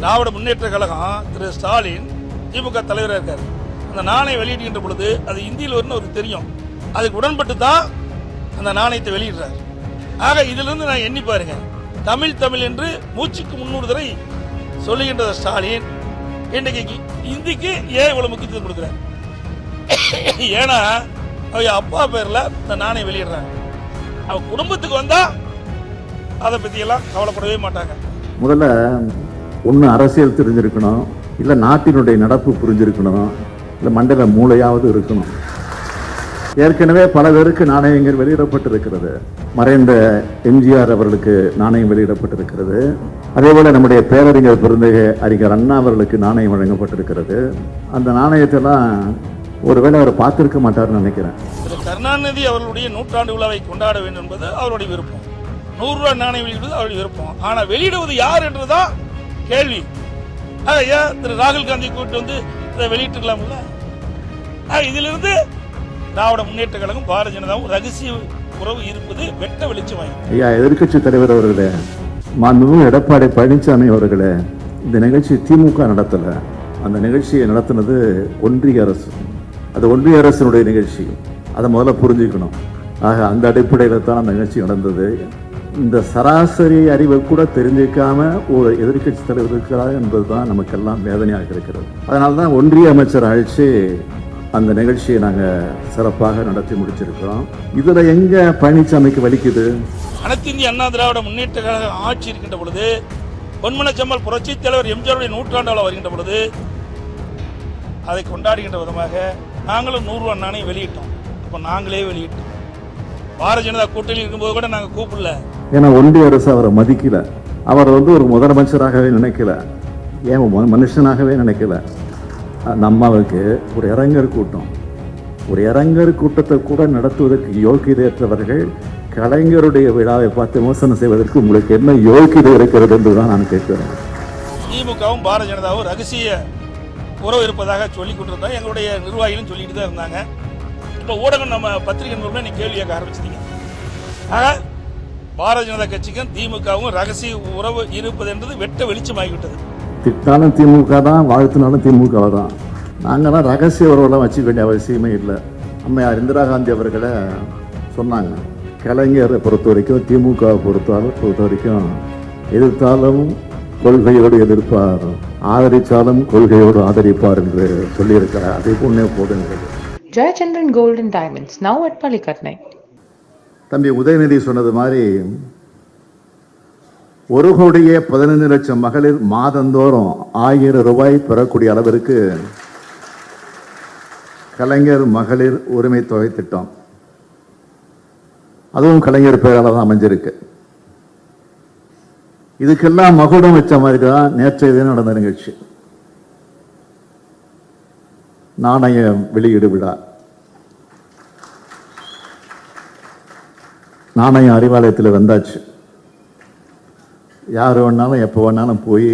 திராவிட முன்னேற்ற கழகம் திரு ஸ்டாலின் திமுக தலைவராக இருக்கார். அந்த நாணயம் வெளியிடுகின்ற பொழுது அது இந்தியில் வரும்னு அவருக்கு தெரியும். அதுக்கு உடன்பட்டு தான் அந்த நாணயத்தை வெளியிடுறார். ஆக இதிலிருந்து நான் எண்ணி பாருங்க. தமிழ் தமிழ் என்று மூச்சுக்கு முன்னூறு தடவை சொல்லுகின்ற ஸ்டாலின் இன்றைக்கு இந்திக்கு ஏன் இவ்வளவு முக்கியத்துவம் கொடுக்குறார்? ஏன்னா அவங்க அப்பா பேரில் இந்த நாணயம் வெளியிடுறாங்க. அவன் குடும்பத்துக்கு வந்தா அதை பற்றியெல்லாம் கவலைப்படவே மாட்டாங்க. முதல்ல ஒன்று அரசியல் தெரிஞ்சிருக்கணும் இல்லை நாட்டினுடைய நடப்பு புரிஞ்சிருக்கணும் இல்லை மண்டல மூளையாவது இருக்கணும். ஏற்கனவே பல பேருக்கு நாணயங்கள் வெளியிடப்பட்டிருக்கிறது. மறைந்த எம்ஜிஆர் அவர்களுக்கு நாணயம் வெளியிடப்பட்டிருக்கிறது. அதே போல் நம்முடைய பேரறிஞர் பிறந்தக அறிஞர் அண்ணா அவர்களுக்கு நாணயம் வழங்கப்பட்டிருக்கிறது. அந்த நாணயத்தெல்லாம் ஒருவேளை அவர் பார்த்திருக்க மாட்டார்னு நினைக்கிறேன். கருணாநிதி அவர்களுடைய நூற்றாண்டு விழாவை கொண்டாட வேண்டும் என்பது அவருடைய விருப்பம். நூறு ரூபாய் நாணயம் வெளியிடுவது அவருடைய விருப்பம். ஆனால் வெளியிடுவது யார் என்றுதான் கேள்வி. ஆக, ஏன் திரு ராகுல் காந்தி கூட்டு வந்து இதை வெளியிட்டுக்கலாம்ல ஆக, இதிலிருந்து திராவிட முன்னேற்ற கழகம் பாரதிய ஜனதாவும் ரகசிய உறவு இருப்பது வெட்ட வெளிச்சமாயிருக்கு ஐயா எதிர்க்கட்சி தலைவர் அவர்களே மாண்புமிகு எடப்பாடி பழனிசாமி அவர்களே இந்த நிகழ்ச்சி திமுக நடத்தல. அந்த நிகழ்ச்சியை நடத்தினது ஒன்றிய அரசு. அது ஒன்றிய அரசினுடைய நிகழ்ச்சி. அதை முதல்ல புரிஞ்சுக்கணும். ஆக அந்த அடிப்படையில் தான் அந்த நிகழ்ச்சி நடந்தது. இந்த சராசரி அறிவை கூட தெரிஞ்சிக்காம ஒரு எதிர்க்கட்சி தலைவர் இருக்கிறார் என்பதுதான் நமக்கெல்லாம் வேதனையாக இருக்கிறது. அதனால தான் ஒன்றிய அமைச்சர் அழைச்சி அந்த நிகழ்ச்சியை நாங்கள் சிறப்பாக நடத்தி முடிச்சிருக்கிறோம். இதில் எங்கே பழனிசாமிக்கு வலிக்குது? அனைத்து இந்திய அண்ணா திராவிட முன்னேற்ற கழக ஆட்சி இருக்கின்ற பொழுது பொன்மனச்சம்மல் புரட்சி தலைவர் எம்ஜிஆருடைய நூற்றாண்டு வருகின்ற பொழுது அதை கொண்டாடுகின்ற விதமாக நாங்களும் நூறுரூவா நாணயம் வெளியிட்டோம். அப்போ நாங்களே வெளியிட்டோம். பாரதிய ஜனதா கூட்டணி இருக்கும்போது கூட நாங்கள் கூப்பிடல. ஏன்னா ஒன்றிய அரசு அவரை மதிக்கல. அவர் வந்து ஒரு முதலமைச்சராகவே நினைக்கல. ஏன் மனுஷனாகவே நினைக்கல. அந்த அம்மாவுக்கு ஒரு இறங்கர் கூட்டம். ஒரு இறங்கர் கூட்டத்தை கூட நடத்துவதற்கு யோகியதையற்றவர்கள் கலைஞருடைய விழாவை பார்த்து விமர்சனம் செய்வதற்கு உங்களுக்கு என்ன யோகியதை இருக்கிறது என்று தான் நான் கேட்கிறேன். திமுகவும் பாரதிய ஜனதாவும் ரகசிய உறவு இருப்பதாக சொல்லி கொண்டிருந்தோம். எங்களுடைய நிர்வாகிகளும் சொல்லிட்டு தான் இருந்தாங்க. இப்போ ஊடகம் நம்ம பத்திரிகை நிருபர்கள் நீ கேள்வி கேட்க ஆரம்பிச்சிட்டீங்க. ஆக பாரதிய ஜனதா கட்சிக்கும் திமுகவும் ரகசிய உறவு இருப்பது என்பது வெட்ட வெளிச்சமாகிவிட்டது. திட்டாலும் திமுக தான் வாழ்த்தினாலும் திமுக தான். நாங்கள்லாம் ரகசிய உறவெல்லாம் வச்சுக்க வேண்டிய அவசியமே இல்லை. அம்மையார் இந்திரா காந்தி அவர்களை சொன்னாங்க. கலைஞரை பொறுத்த வரைக்கும் திமுகவை பொறுத்தாலும் பொறுத்த வரைக்கும் எதிர்த்தாலும் கொள்கையோடு எதிர்ப்பார். ஆதரித்தாலும் கொள்கையோடு ஆதரிப்பார் என்று சொல்லியிருக்கிறார். அதே போன்னே போதுங்கிறது. Jayachandran golden diamonds now at பள்ளிக்கட்னை தம்பி உதயநிதி சொன்னது மாதிரி ஒரு கோடியே பதினைந்து லட்சம் மகளிர் மாதந்தோறும் ஆயிரம் ரூபாய் பெறக்கூடிய அளவிற்கு கலைஞர் மகளிர் உரிமை தொகை திட்டம். அதுவும் கலைஞர் பெயரால் தான் அமைஞ்சிருக்கு. இதுக்கெல்லாம் மகுடம் வச்ச மாதிரி தான் நேற்றைய தினம் நடந்த நிகழ்ச்சி. நாணய வெளியீடு விழா. நாணயம் அறிவாலயத்தில் வந்தாச்சு. யார் வேணாலும் எப்போ வேணாலும் போய்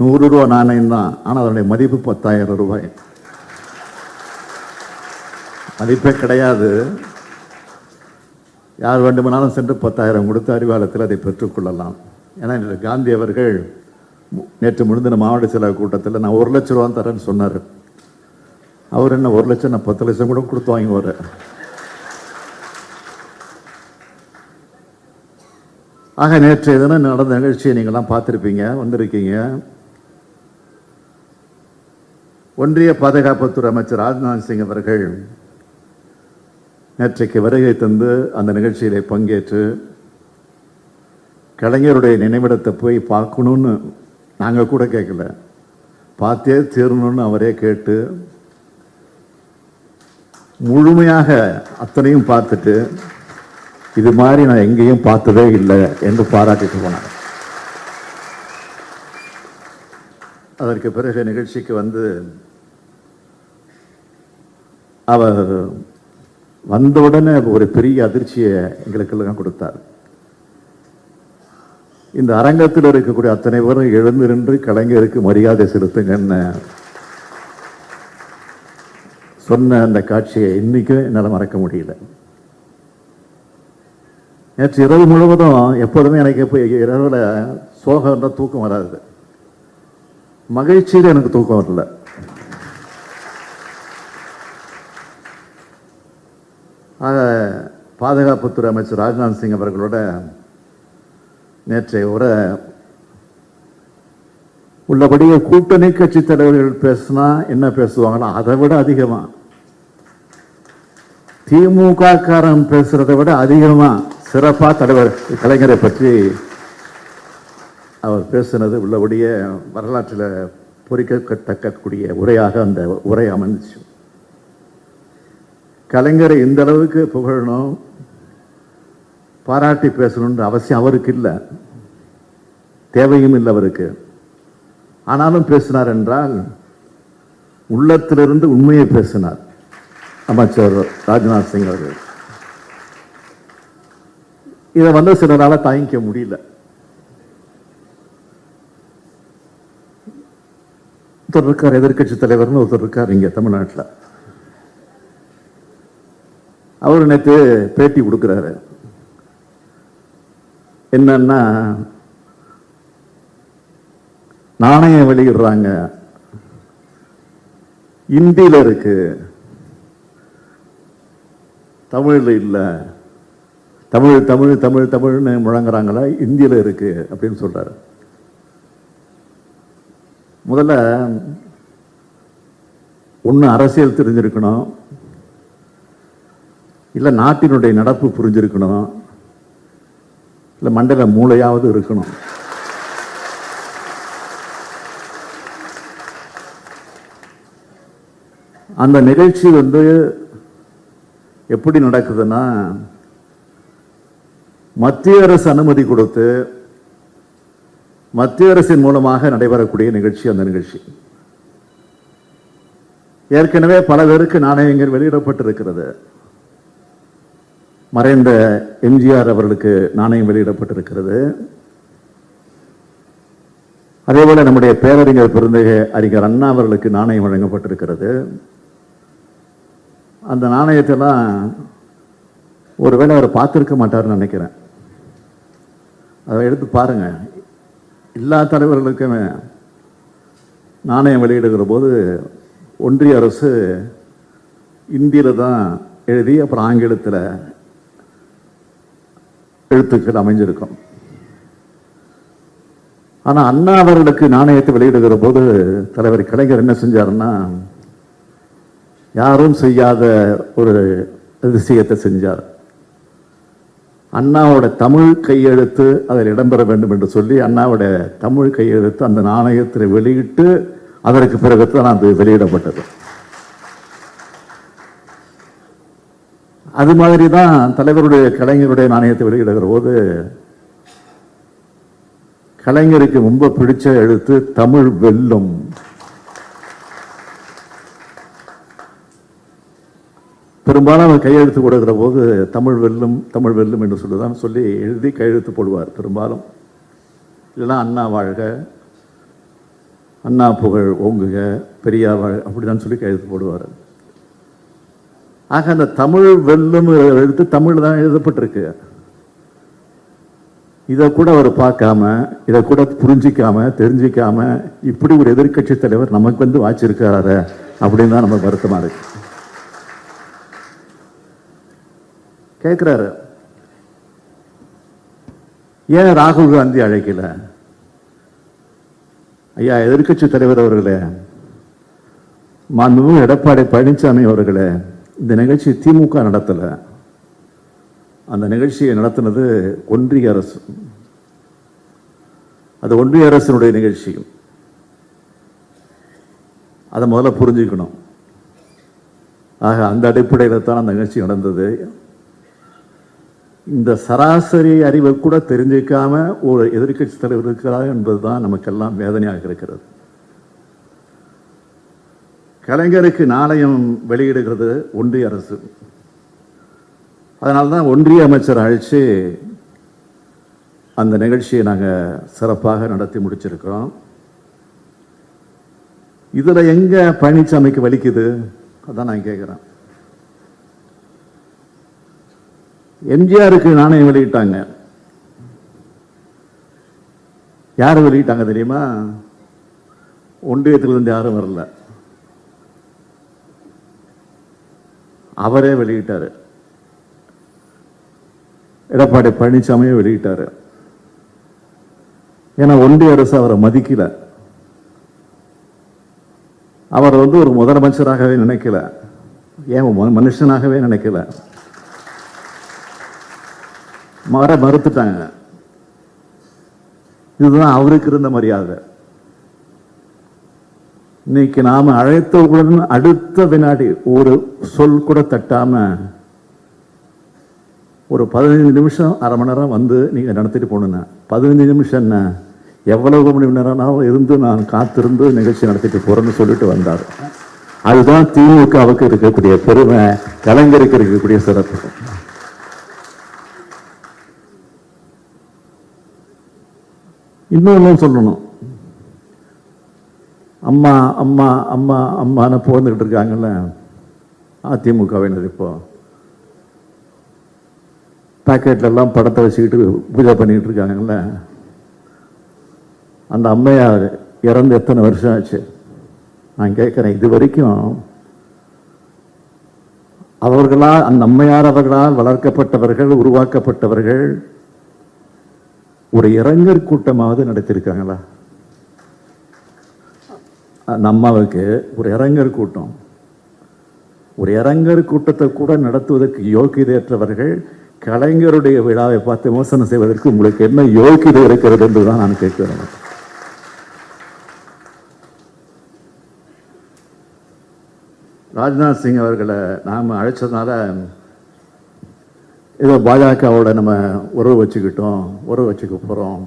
நூறு ரூபா நாணயம் தான். ஆனால் அதனுடைய மதிப்பு பத்தாயிரம் ரூபாய். மதிப்பே கிடையாது. யார் வேண்டுமானாலும் சென்று பத்தாயிரம் கொடுத்து அறிவாலயத்தில் அதை பெற்றுக்கொள்ளலாம் ஏன்னா காந்தி அவர்கள் நேற்று முடிந்த மாவட்ட செலவு கூட்டத்தில் நான் ஒரு லட்ச ரூபா தரேன்னு சொன்னார். அவர் என்ன ஒரு லட்சம் நான் பத்து லட்சம் கூட கொடுத்து வாங்குவார். ஆக நேற்றைய தினம் நடந்த நிகழ்ச்சியை நீங்கள்லாம் பார்த்துருப்பீங்க வந்திருக்கீங்க. ஒன்றிய பாதுகாப்புத்துறை அமைச்சர் ராஜ்நாத் சிங் அவர்கள் நேற்றைக்கு வருகை தந்து அந்த நிகழ்ச்சியிலே பங்கேற்று கலைஞருடைய நினைவிடத்தை போய் பார்க்கணுன்னு நாங்கள் கூட கேட்கல பார்த்தே தீரணும்னு அவரே கேட்டு முழுமையாக அத்தனையும் பார்த்துட்டு இது மாதிரி நான் எங்கேயும் பார்த்ததே இல்லை என்று பாராட்டிட்டு போனார். அதற்கு பிறகு நிகழ்ச்சிக்கு வந்து அவர் வந்தவுடனே ஒரு பெரிய அதிர்ச்சியை எங்களுக்கெல்லாம் கொடுத்தார். இந்த அரங்கத்தில் இருக்கக்கூடிய அத்தனை பேரும் எழுந்து நின்று கலைஞருக்கு மரியாதை செலுத்துங்கன்னு சொன்ன அந்த காட்சியை இன்னைக்கும் என்னால் மறக்க முடியல. நேற்று இரவு முழுவதும் எப்போதுமே எனக்கு இப்போ இரவில் தான் தூக்கம் வராது. மகிழ்ச்சியில் எனக்கு தூக்கம் வரல. ஆக பாதுகாப்புத்துறை அமைச்சர் ராஜ்நாத் சிங் அவர்களோட நேற்றைய உரை உள்ளபடியே கூட்டணி கட்சி தலைவர்கள் பேசினா என்ன பேசுவாங்களோ அதை விட அதிகமா. திமுக காரன் பேசுறதை விட அதிகமா சிறப்பா தலைவர் கலைஞரை பற்றி அவர் பேசினது உள்ளபடியே வரலாற்றில் பொறிக்கத்தக்கக்கூடிய உரையாக அந்த உரை அமைந்துச்சு கலைஞரை இந்த அளவுக்கு புகழணும். பாராட்டி பேசணுன்ற அவசியம் அவருக்கு இல்லை. தேவையும் இல்லை அவருக்கு. ஆனாலும் பேசினார் என்றால் உள்ளத்திலிருந்து உண்மையை பேசினார். அமைச்சர் ராஜ்நாத் சிங் அவர்கள். இதை வந்து சிலரால் தாங்கிக்க முடியல. ஒருத்தர் இருக்கார் எதிர்க்கட்சி தலைவர்னு ஒருத்தர் இருக்கார் இங்க தமிழ்நாட்டில். அவர் நேற்று பேட்டி கொடுக்கிறாரு. என்னன்னா நாணயம் வெளியிடுறாங்க. இந்தியில இருக்கு. தமிழ்ல இல்ல. தமிழ் தமிழ் தமிழ் தமிழ்னு முழங்குறாங்களா? இந்தியில இருக்கு அப்படின்னு சொல்றாரு. முதல்ல ஒண்ணு அரசியல் தெரிஞ்சிருக்கணும். இல்ல நாட்டினுடைய நடப்பு புரிஞ்சிருக்கணும். இல்லை மண்டல மூளையாவது இருக்கணும். அந்த நிகழ்ச்சி வந்து எப்படி நடக்குதுன்னா மத்திய அரசு அனுமதி கொடுத்து மத்திய அரசின் மூலமாக நடைபெறக்கூடிய நிகழ்ச்சி அந்த நிகழ்ச்சி. ஏற்கனவே பல பேருக்கு நாணயங்கள் வெளியிடப்பட்டிருக்கிறது. மறைந்த எம்ஜிஆர் அவர்களுக்கு நாணயம் வெளியிடப்பட்டிருக்கிறது. அதேபோல நம்முடைய பேரறிஞர் பெருந்தகை அறிஞர் அண்ணா அவர்களுக்கு நாணயம் வழங்கப்பட்டிருக்கிறது. அந்த நாணயத்தெல்லாம் ஒருவேளை அவர் பார்த்துருக்க மாட்டார்னு நினைக்கிறேன். அதை எடுத்து பாருங்க. எல்லா தலைவர்களுக்குமே நாணயம் வெளியிடுகிற போது ஒன்றிய அரசு இந்தியில் தான் எழுதி அப்புறம் ஆங்கிலத்தில் எழுத்துக்கள் அமைஞ்சிருக்கும். ஆனா அண்ணா அவர்களுக்கு நாணயத்தை வெளியிடுகிற போது தலைவர் கலைஞர் என்ன செஞ்சாருன்னா யாரும் செய்யாத ஒரு அதிசயத்தை செஞ்சார். அண்ணாவோட தமிழ் கையெழுத்து அதில் இடம்பெற வேண்டும் என்று சொல்லி அண்ணாவோட தமிழ் கையெழுத்து அந்த நாணயத்தில் வெளியிட்டு அதற்கு பிறகு தான் அது வெளியிடப்பட்டது. அது மாதிரி தான் தலைவருடைய கலைஞருடைய நாணயத்தை வெளியிடுகிற போது கலைஞருக்கு ரொம்ப பிடிச்ச எழுத்து தமிழ் வெல்லும். பெரும்பாலும் அவர் கையெழுத்து கொடுக்கிற போது தமிழ் வெல்லும் தமிழ் வெல்லும் என்று சொல்லிதான் சொல்லி எழுதி கையெழுத்து போடுவார் பெரும்பாலும். இல்லைன்னா அண்ணா வாழ்க அண்ணா புகழ் ஓங்குக பெரியார் வாழ்க அப்படிதான் சொல்லி கையெழுத்து போடுவார். ஆக அந்த தமிழ் வெல்லும் எழுத்து தமிழ் தான் எழுதப்பட்டிருக்கு. இதை கூட அவர் பார்க்காம இதை கூட புரிஞ்சிக்காம தெரிஞ்சிக்காம இப்படி ஒரு எதிர்க்கட்சி தலைவர் நமக்கு வந்து வாச்சிருக்காரு அப்படின்னு தான் நம்ம வருத்தமாக இருக்கு. கேட்குறாரு. ஏன் ராகுல் காந்தி அழைக்கல? ஐயா எதிர்கட்சி தலைவர் அவர்களே மாண்புமிகு எடப்பாடி பழனிசாமி அவர்களே இந்த நிகழ்ச்சி திமுக நடத்தலை. அந்த நிகழ்ச்சியை நடத்தினது ஒன்றிய அரசு. அது ஒன்றிய அரசினுடைய நிகழ்ச்சி. அதை முதல்ல புரிஞ்சுக்கணும். ஆக அந்த அடிப்படையில் தான் அந்த நிகழ்ச்சி நடந்தது. இந்த சராசரி அறிவை கூட தெரிஞ்சிக்காம ஒரு எதிர்க்கட்சி தலைவர் இருக்கிறார் என்பதுதான் நமக்கெல்லாம் வேதனையாக இருக்கிறது. கலைஞருக்கு நாணயம் வெளியிடுகிறது ஒன்றிய அரசு. அதனால தான் ஒன்றிய அமைச்சர் அழைச்சி அந்த நிகழ்ச்சியை நாங்கள் சிறப்பாக நடத்தி முடிச்சிருக்கிறோம். இதில் எங்கே பழனிசாமிக்கு வலிக்குது? அதான் நான் கேட்குறேன் எம்ஜிஆருக்கு நாணயம் வெளியிட்டாங்க. யார் வெளியிட்டாங்க தெரியுமா? ஒன்றியத்திலிருந்து யாரும் வரல. அவரே வெளியிட்டாரு. எடப்பாடி பழனிசாமியே வெளியிட்டாரு. ஏன்னா ஒன்றிய அரசு அவரை மதிக்கல. அவர் வந்து ஒரு முதலமைச்சராகவே நினைக்கல. ஏன் மனுஷனாகவே நினைக்கல. மற மறுத்துட்டாங்க. இதுதான் அவருக்கு இருந்த மரியாதை. இன்னைக்கு நாம் அழைத்தவுடன் அடுத்த வினாடி ஒரு சொல் கூட தட்டாம ஒரு பதினைஞ்சு நிமிஷம் அரை மணி நேரம் வந்து நீங்க நடத்திட்டு போகணுங்க பதினைஞ்சு நிமிஷம் என்ன? எவ்வளவு மணி நேரம்னாலும் இருந்து நான் காத்திருந்து நிகழ்ச்சி நடத்திட்டு போறேன்னு சொல்லிட்டு வந்தார். அதுதான் திமுகவுக்கு இருக்கக்கூடிய பெருமை கலைஞருக்கு இருக்கக்கூடிய சிறப்பு. இன்னொன்னும் சொல்லணும். அம்மா அம்மா அம்மா அம்மான்னு புகழ்ந்துக்கிட்டு இருக்காங்கல்ல? அதிமுகவினர் இப்போ. பேக்கெட்லெல்லாம் படத்தை வச்சுக்கிட்டு பூஜை பண்ணிக்கிட்டு இருக்காங்கல்ல? அந்த அம்மையார் இறந்து எத்தனை வருஷம் ஆச்சு? நான் கேட்குறேன் இது வரைக்கும் அவர்களால் அந்த அம்மையார் அவர்களால் வளர்க்கப்பட்டவர்கள் உருவாக்கப்பட்டவர்கள் ஒரு இறங்கற் கூட்டமாவது நடத்தியிருக்காங்களா? நம்மளுக்கு ஒரு இறங்கர் கூட்டம். ஒரு இறங்கர் கூட்டத்தை கூட நடத்துவதற்கு யோக்கியதையற்றவர்கள் கலைஞருடைய விழாவை பார்த்து விமர்சனம் செய்வதற்கு உங்களுக்கு என்ன யோகியதை இருக்கிறது என்றுதான் நான் கேட்கிறேன் ராஜ்நாத் சிங் அவர்களை நாம் அழைச்சதுனால ஏதோ பாஜகவோட நம்ம உறவு வச்சுக்கிட்டோம் உறவு வச்சுக்க போகிறோம்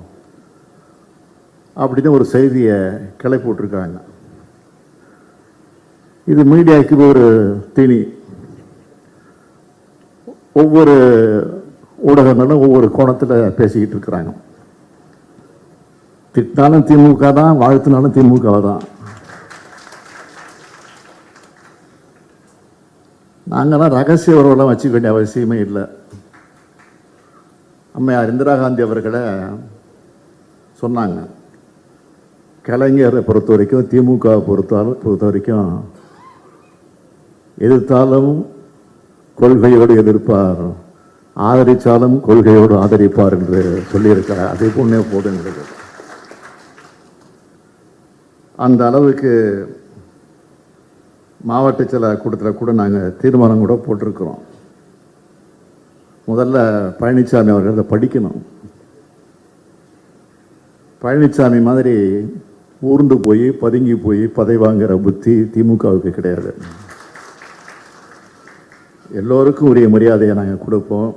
அப்படின்னு ஒரு செய்தியை கிளப்பி விட்டுருக்காங்க. இது மீடியாவுக்கு ஒரு தீனி. ஒவ்வொரு ஊடகங்களும் ஒவ்வொரு கோணத்தில் பேசிக்கிட்டு இருக்கிறாங்க. திட்டினாலும் திமுக தான் வாழ்த்தினாலும் திமுக தான். நாங்கள்லாம் ரகசிய உறவெல்லாம் வச்சுக்க வேண்டிய அவசியமே இல்லை. அம்மையார் இந்திரா காந்தி அவர்களை சொன்னாங்க. கலைஞரை பொறுத்த வரைக்கும் திமுக பொறுத்தாலும் பொறுத்த வரைக்கும் எதிர்த்தாலும் கொள்கையோடு எதிர்ப்பார். ஆதரித்தாலும் கொள்கையோடு ஆதரிப்பார் என்று சொல்லியிருக்கிறார். அதே போன்றே போதுங்கிறது அந்த அளவுக்கு மாவட்ட சில கூட்டத்தில் கூட நாங்கள் தீர்மானம் கூட போட்டிருக்கிறோம். முதல்ல பழனிசாமி அவர்கள் அதை படிக்கணும். பழனிசாமி மாதிரி ஊர்ந்து போய் பதுங்கி போய் பதை வாங்குகிற புத்தி திமுகவுக்கு கிடையாது. எல்லோருக்கும் உரிய மரியாதையை நாங்கள் கொடுப்போம்.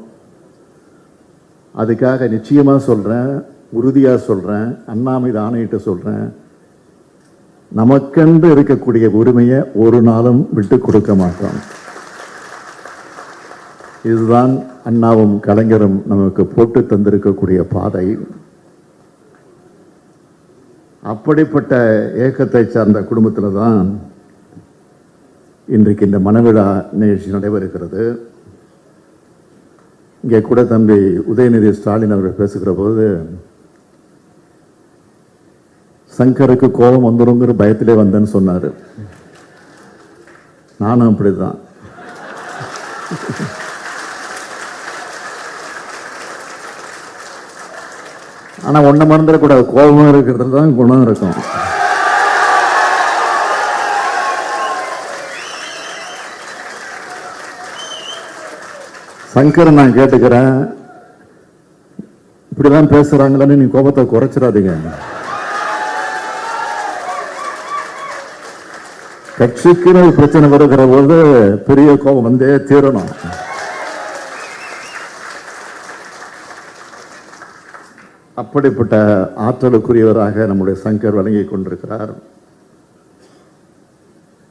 அதுக்காக நிச்சயமாக சொல்கிறேன் உறுதியாக சொல்கிறேன் அண்ணா ஆணையிட்டு சொல்கிறேன் நமக்கென்று இருக்கக்கூடிய உரிமையை ஒரு நாளும் விட்டு கொடுக்க மாட்டோம். இதுதான் அண்ணாவும் கலைஞரும் நமக்கு போட்டு தந்திருக்கக்கூடிய பாதை. அப்படிப்பட்ட ஏக்கத்தை சார்ந்த குடும்பத்தில் தான் இன்றைக்கு இந்த மனவிழா நிகழ்ச்சி நடைபெறுகிறது. இங்கே கூட தம்பி உதயநிதி ஸ்டாலின் அவர்கள் பேசுகிற போது சங்கருக்கு கோபம் வந்துருங்கிற பயத்திலே வந்தேன்னு சொன்னார். நானும் அப்படிதான் ஆனால் ஒன்றை மறந்துடக்கூடாது. கோபம் இருக்கிறதுல தான் குணம் இருக்கும். சங்கர் நான் கேட்டுக்கிறேன். இப்படிதான் பேசுறாங்களேன்னு நீ கோபத்தை குறைச்சிடாதீங்க. கட்சிக்குன்னு ஒரு பிரச்சனை வருகிற போது பெரிய கோபம் வந்தே தீரணும். அப்படிப்பட்ட ஆற்றலுக்குரியவராக நம்முடைய சங்கர் வழங்கி கொண்டிருக்கிறார்.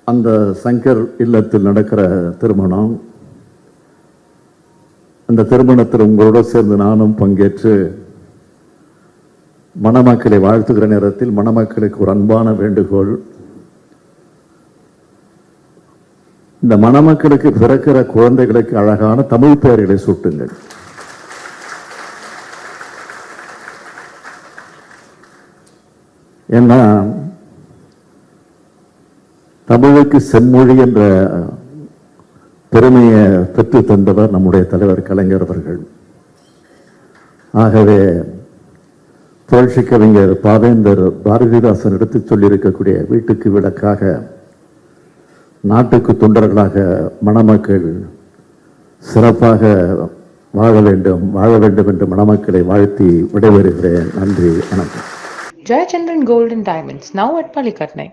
அந்த சங்கர் இல்லத்தில் நடக்கிற திருமணம் அந்த திருமணத்தில் உங்களோட சேர்ந்து நானும் பங்கேற்று மணமக்களை வாழ்த்துகிற நேரத்தில் மணமக்களுக்கு ஒரு அன்பான வேண்டுகோள். இந்த மணமக்களுக்கு பிறக்கிற குழந்தைகளுக்கு அழகான தமிழ் பெயர்களை சூட்டுங்கள். ஏன்னா தமிழுக்கு செம்மொழி என்ற பெருமையை பெற்று தந்தவர் நம்முடைய தலைவர் கலைஞர் அவர்கள். ஆகவே புரட்சி கவிஞர் பாவேந்தர் பாரதிதாசன் எடுத்து சொல்லியிருக்கக்கூடிய வீட்டுக்கு விளக்காக நாட்டுக்கு தொண்டர்களாக மணமக்கள் சிறப்பாக வாழ வேண்டும் வாழ வேண்டும் என்று மணமக்களை வாழ்த்தி விடைபெறுகிறேன். நன்றி வணக்கம். Jayachandran golden diamonds now at பாலிகட்னை